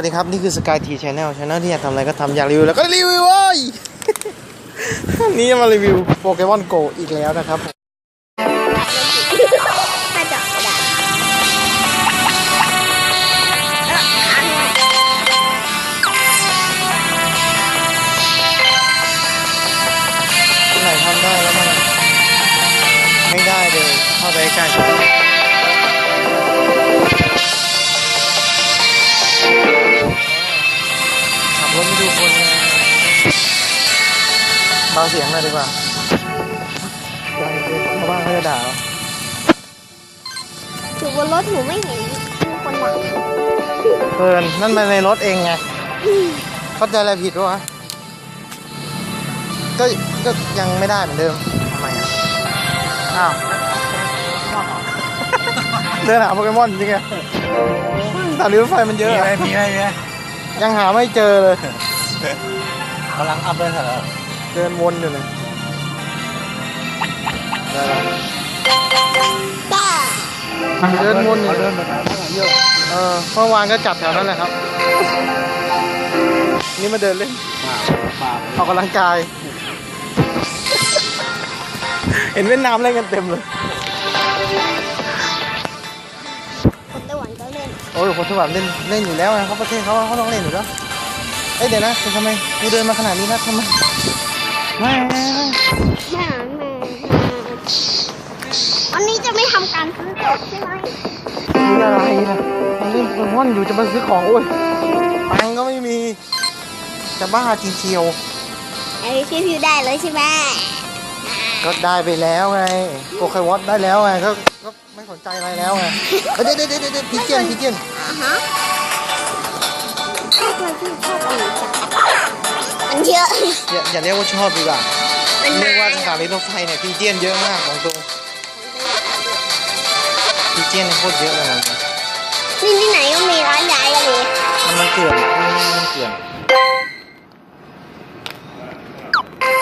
วัสดีครับ นี่คือ Sky T Channel Channel ที่อยากทำอะไรก็ทำอยากรีวิวแล้วก็รีวิวเว้ยนี่มารีวิวโปเกมอนโกอีกแล้วนะครับที่ไหนทำได้แล้วมันไม่ได้เลยเข้าไปใกล้ สียงหน่อยดีกว่าชาวบ้านเขาจะด่าเราอยู่บนรถหนูไม่เห็นมีคนด่าเพินนั่นมันในรถเองไง เข้าใจอะไรผิดวะก็ ก็ยังไม่ได้เหมือนเดิมทำไมอะ อ้าว เดินหาโปเกมอนจริงไงสถานีรถไฟมันเยอะมีอะไหมมีไหมมีไหมยังหาไม่เจอเลย กำลังอัพเลยเหรอ เดินวนอยู่เลยได้แล้วบ้าเดินวนอยู่เขาเดินไปไหนบ้างอะเยอะเออเมื่อวานก็จับแถวนั้นแหละครับ นี่มาเดินเล่นป่าป่าออกกำลังกาย เห็นเวียดนามเล่นกันเต็มเลยคนไต้หวันก็เล่นโอ้ยคนสวรรค์เล่นเล่นอยู่แล้วไงเขาประเทศเขาเขาต้องเล่นอยู่แล้ว เอ้ยเดี๋ยวนะทำไมกูเดินมาขนาดนี้แล้วทำไมไม่ไม่ไม่แม่แม่วันนี้จะไม่ทำการซื้อของใช่ไหมมีอะไรนะมันเล่นโปเกมอนอยู่จะมาซื้อของโอ้ยตังค์ก็ไม่มี จะบ้าจริงเชียวไอ้ที่พิวได้เลยใช่ไหมก็ได้ไปแล้วไงโปเกมอนได้แล้วไงก็ก็ไม่สนใจอะไรแล้วไงเอ้ยเดี๋ยวเดี๋ยวเดี๋ยวเดี๋ยวพีเจียนพีเจียนอ่าฮะ เยอะ อย่าอย่าเรียกว่าชอบดีกว่ามันเรียกว่านาสถานีรถไฟเนี่ยพีเจียนเยอะมากของตรงพีเจียนโคตรเยอะเลยของตรงนี่ที่ไหนก็มีร้านยายก็มีมันมันเกลื่อนมันเกลื่อน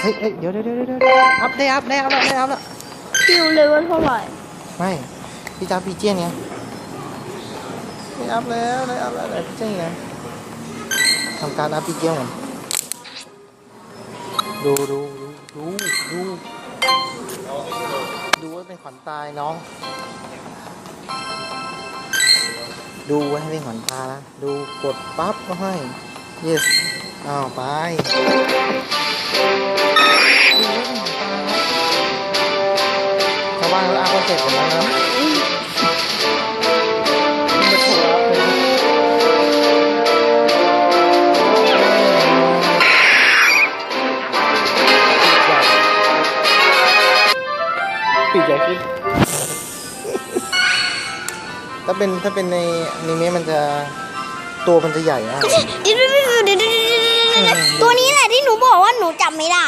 เฮ้ยเฮ้ยเดี๋ยวเดี๋ยวเดี๋ยวเดี๋ยวอัพได้อัพได้อัพแล้วได้อัพแล้วพิวเลยว่าเท่าไหร่ไม่พี่จ้าพีเจียนไงได้อัพแล้วได้อัพแล้วได้พีเจียนไงทำการอัพพีเจียนก่อน ดูดูดูดูดูดูไว้เป็นขวัญตายน้อง ดูไว้ให้เป็นขวัญตานะดูกดปั๊บก็ให้ yes อ้าวไปดูไว้เป็นขวัญตาชาวบ้านเขาอ้างว่าเจ็บหมดแล้วนะ ถ้าเป็นถ้าเป็นในอนิเมะมันจะตัวมันจะใหญ่มากเดี๋ยวเดี๋ยวเดี๋ยวเดี๋ยวเดี๋ยวเดี๋ยวเดี๋ยวตัวนี้แหละที่หนูบอกว่าหนูจำไม่ได้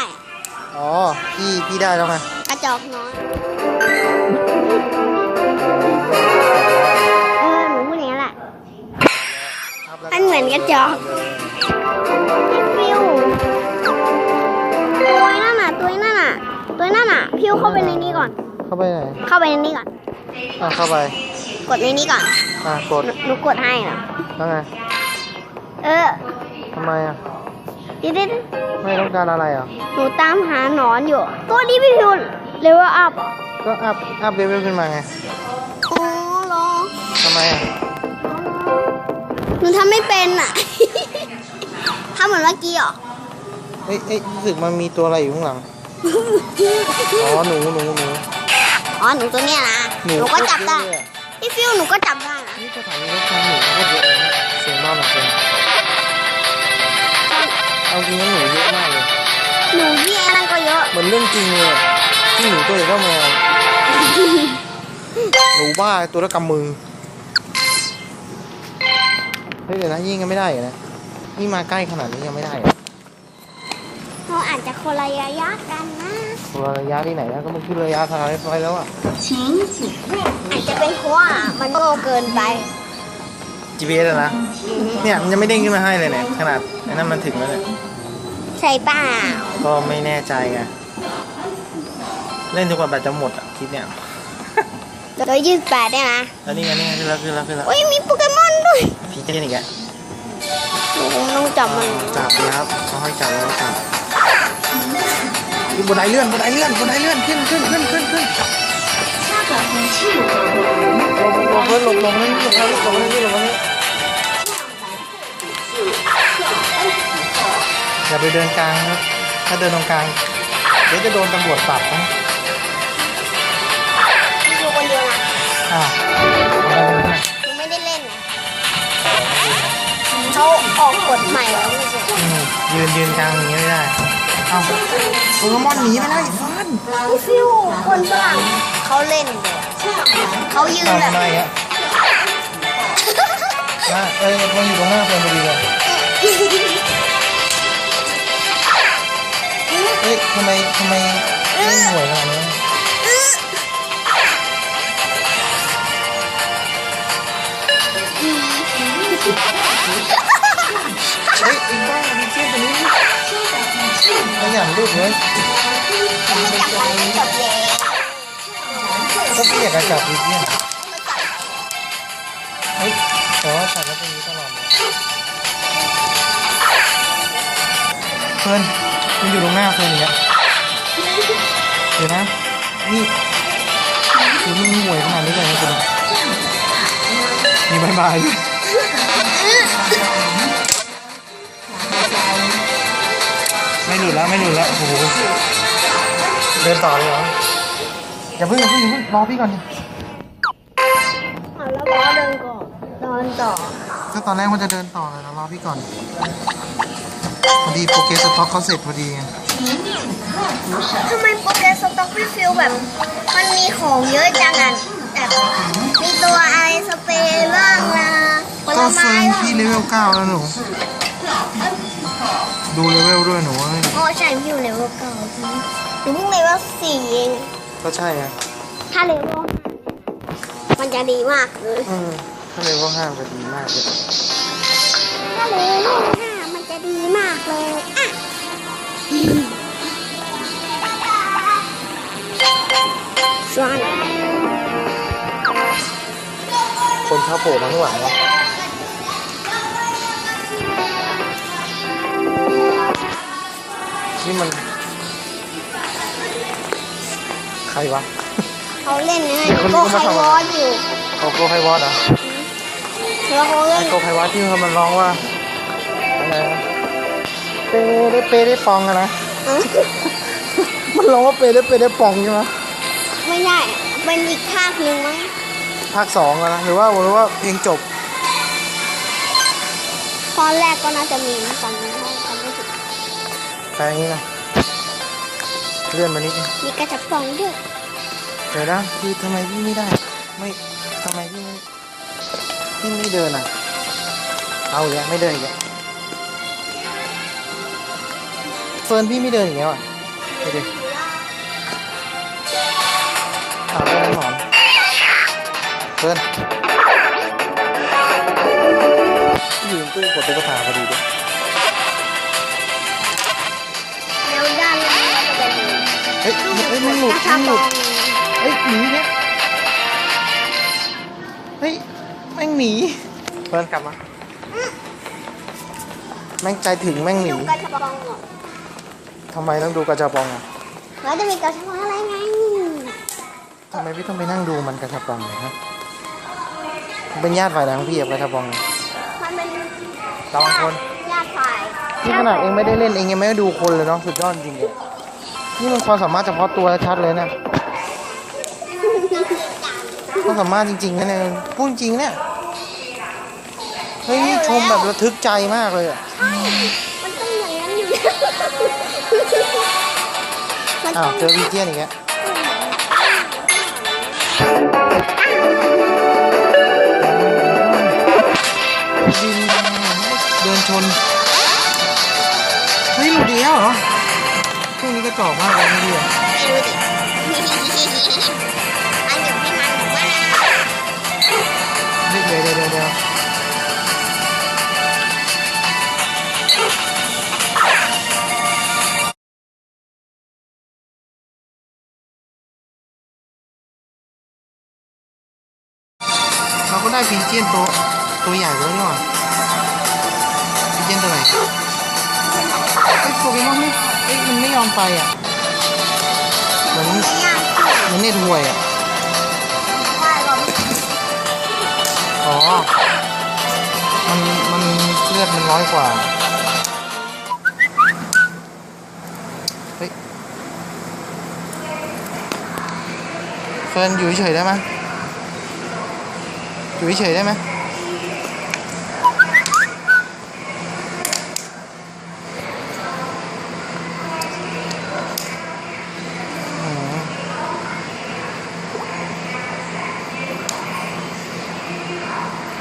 อ๋อ พี่พี่ได้แล้วไงกระจอกน้อยเออหนูพูดอย่างนั้นแหละมันเหมือนกระจอกฟิวตัวนั่นน่ะตัวนั่นน่ะตัวนั่นน่ะพิวเข้าไปในนี้ก่อน เข้าไปไหนเข้าไปในนี้ก่อนอะเข้าไป กดในนี้ก่อนอะกดหนูหนูกดให้นะแล้วไงเออทำไมอะเดิดิไม่ต้องการอะไรอะหนูตามหาหนอนอยู่ ตัวนี้พี่พิวเลเวลอัพอะก็อัพอัพเลเวลขึ้นมาไงโอ้รอทำไมอะหนูทำไม่เป็นอะทำเหมือนเมื่อกี้เหรอเอ้ยเอ้ยรู้สึกมันมีตัวอะไรอยู่ข้างหลังอ๋อหนูหนูหนูอ๋อหนูตัวเนี้ยนะหนูหนูก็จับได้ โคตรเยอะเลยอะพี่ฟิวหนูก็จับได้นะนี่สถานีรถไฟหนูโคตรเยอะเลยนะเสียงเบาหนักเลยเอาจริงนะหนูเยอะมากเลยหนูที่นั่นก็เยอะเหมือนเรื่องจริงเลยอะที่หนูตัวใหญ่เท่าแมวหนูบ้าตัวละกำมือเฮ้ยเดี๋ยวนะยิงกันไม่ได้เหรอนะนี่มาใกล้ขนาดนี้ยังไม่ได้เหรอเราอาจจะคนละระยะกันนะ ตัวระยะที่ไหนนะก็มันคือระยะทางรถไฟแล้วอะอาจจะเป็นเพราะว่ามันโตเกินไป GPS อะนะ เนี่ยมันยังไม่เด้งขึ้นมาให้เลยเนี่ยขนาดไอ้นั่นมันถึงแล้วเนี่ยใช่เปล่าก็ไม่แน่ใจไงเล่นจนกว่าแบตจะหมดอะคลิปเนี่ยร้อยยี่สิบแปดได้นะแล้วนี่ไงนี่ไงขึ้นแล้วขึ้นแล้วขึ้นแล้วโอ้ยมีโปเกมอนด้วยพีเจนอีกแล้วหนูต้องจับมันจับเลยครับค่อยๆจับแล้วจับ อยู่บนไดเลื่อนบนไดเลื่อนบนไดเลื่อนขึ้นขึ้นขึ้นขึ้นขึ้นลงลงลงลงนี่ลงนี่ลงนี่ลงนี่อย่าไปเดินกลางครับถ้าเดินตรงกลางเดี๋ยวจะโดนตำรวจปรับนะดูคนเดียวนะอ้าไม่ได้เล่นนะเขาออกกฎใหม่แล้วไม่ใช่อืมยืนยืนกลางอย่างนี้ไม่ได้ เอ้าโปเกมอนหนีไปแล้วอีกฟันพี่ฟิวคนฝรั่งเขาเล่นเลยเขายืนเอาแบบทำไมอะน่าเอ้ยมันอยู่ตรงหน้าคนพอดีเลยเฮ้ยทำไมทำไมเล่นหวยขนาดนี้เฮ้ยอีกบ้ามีเชี่ยตัวนี้ ขยันลูกเลยไม่จับไปไม่จบเลยก็พี่อยากจะจับอีกเนี่ยเฮ้ยแต่ว่าจับแล้วเป็นอย่างนี้ตลอดเลยเฟิร์นมันอยู่ตรงหน้าเฟิร์นอย่างเงี้ยเดี๋ยวนะนี่คือมันมีหวยขนาดนี้เลยนะคุณมีบายบายด้วย ไม่หลุดแล้วไม่หลุดแล้วโอ้โหเดินต่อเลยเหรออย่าเพิ่งอย่าเพิ่งอย่าเพิ่งรอพี่ก่อนดิเอาแล้วบอสเดินก่อนเดินต่อก็ตอนแรกมันจะเดินต่อเลยนะรอพี่ก่อนพอดีโปรเกสต็อกเขาเสร็จพอดีไงทำไมโปรแกรมสต็อกพี่ฟิวแบบ มันมีของเยอะจังอะแบบมีตัวไอสเปรย์บ้างนะผลก็ไม้เฟิร์นบ้างพี่เลเวลเก้าแล้วหนู ดูเลเวลด้วยหนูเอ้ยโอ้ใช่พี่อยู่เลเวลเก้าใช่ไหมหนูเพิ่งเลเวลสี่เองก็ใช่ไงถ้าเลเวลมันจะดีมากเลย อืมถ้าเลเวลห้าจะดีมากเลยถ้าเลเวลห้ามันจะดีมากเลยอะชวนคนชอบโผล่มาข้างหลังว นี่มัน ใครวะ เขาเล่นนะคนนี้โกก็ไคมาทำอะไรวอสอยู่โกโก้ไฮวอตอะแล้วเขาเล่ไอนโกไฮวอตที่มันร้องว่าอะไรนะเปได้เปได้ปองอะนะเอ้ามันร้องว่าเปได้เปได้ปองใช่ไหมไม่ได้เป็นอีกภาคหนึ่งมั้งภาคสองอะนะหรือว่าหรือว่าเพลงจบตอนแรกก็น่าจะมีนะตอนนี้เขา ไม่ถูกแปลงนี้นะเลื่อนมานิดนึงมีกระจับปองด้วยเดี๋ยวนะคือทำไมพี่ไม่ได้ ไม่ทำไมพี่ไม่พี่ไม่เดินอะ เอาอีกแล้วไม่เดินอีกแล้วเฟิร์นพี่ไม่เดินอีกแล้วอะดูดิถามเรื่องหนอนเฟิร์นอยู่ตู้กดตุ๊กตาพอดีด้วย เฮ้ยเฮ้ยมันหลุกดระชัมับนหปลุอดงเฮ้ยหนีเนี่ยเฮ้ยแม่งหนีเฟิร์นกลับมาแม่งใจถึงแม่งหนีดูกระชับปองเหรอทำไมต้องดูกระจับปองอะแล้วจะมีกระชับปองอะไรไงทำไมพี่ต้องไปนั่งดูมันกระชับปองเลยฮะมันเป็นญาติฝ่ายไหนของพี่กับกระชับปองเนี่ยมันเป็นระวังคนญาติฝ่ายนี่ขนาดเองไม่ได้เล่นเองยังไม่ได้ดูคนเลยเนาะสุดยอดจริงเลย นี่มันความสามารถเฉพาะตัวชัดเลยนะความสามารถจริงๆนะเนี่ยพูดจริงเนี่ยเฮ้ยนี่ชมแบบระทึกใจมากเลยอะใช่มันต้องอย่างนั้นอยู่มันอ้าต้วองเจอวีเจียนอีกแล้วดินเดินชน เฮ้ยหลุดอีกแล้วเหรอพวกนี้ก็ จอกมากเลยนะพี่อะไม่รู้ดิอันอยู่ที่มันหรือว่านะเดี๋ยวเดี๋ยวเดี๋ยวเดี๋ยวเราก็ได้ฟีเจียนตัวตัวใหญ่แล้วนี่หว่าฟีเจียนนตัวไหนไอ้ยโปเกมอนไม่ เอ้ยมันไม่ยอมไปอะเหมือนไม่ยากเหมือนเน็ตห่วยอะได้หรอกอ๋อ มันมันเลือดมันน้อยกว่าเฮ้ยเฟิร์นอยู่เฉยๆได้ไหมอยู่เฉยๆได้ไหม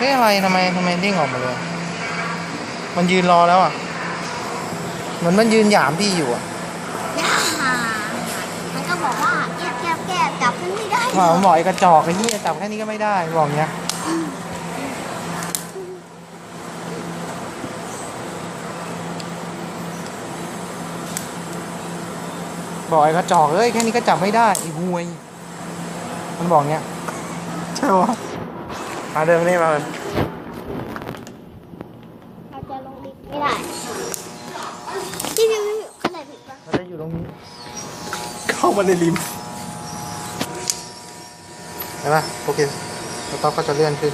ฮ้ยอะไรทำไมทำไมเด้งออกมาเลย มันยืนรอแล้วอะ เหมือนมันยืนหยามพี่อยู่อะย่ามันก็บอกว่าแก้แก้แก้จับมันไม่ได้หมาหมอยกระจอกไอ้เหี้ยจับแค่นี้ก็ไม่ได้บอกเงี้ยบอกไอ้กระจอกเอ้ยแค่นี้ก็จับไม่ได้ไอ้ห่วย มันบอกเงี้ยใช่ปะ มาเดินมานี่มาเลย เราจะลงลิฟต์ไม่ได้พี่พิวเข้าใจผิดปะ มันจะอยู่ตรงนี้ เข้ามาในริมเห็นปะโอเคสต็อกก็จะเลื่อนขึ้น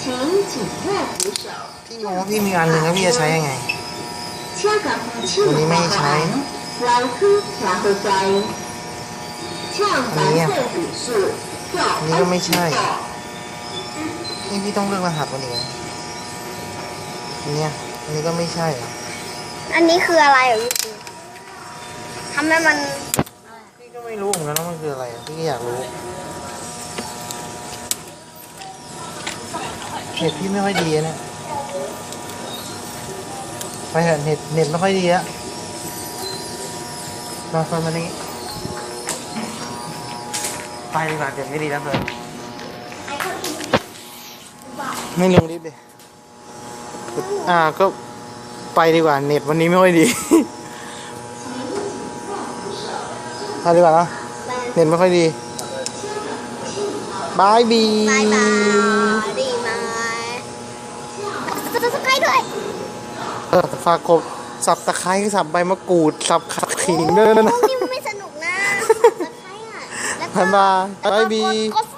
请紧握扶手， พี่งงว่าพี่มีอันหนึ่งแล้วพี่จะใช้ยังไง 香港超你没拆老科调和灾，唱白色指数跳你又没 拆นี่พี่ต้องเลือกรหัสวันนี้อันเนี้ยอันนี้ก็ไม่ใช่เหรออันนี้คืออะไรเหรอพี่พิวทำให้มัน พี่ก็ไม่รู้เหมือนกันว่ามันคืออะไรอะพี่ก็อยากรู้เน็ตพี่ไม่ค่อยดีอะเนี่ยไปเถอะเน็ตเน็ตไม่ค่อยดีอะมาเฟิร์นมานี่ ไปดีกว่าเน็ตไม่ดีแล้วเฟิร์นไม่ลงลิฟต์ดิอ่าก็ไปดีกว่าเน็ตวันนี้ไม่ค่อยดีไปดีกว่าเนอะเน็ตไม่ค่อยดีบายบีบายบายดีไหมจะสกายด้วยเออฝากกดสับตะไคร้สับใบมะกรูดสับขัดขิงด้วยนะ นี่มันไ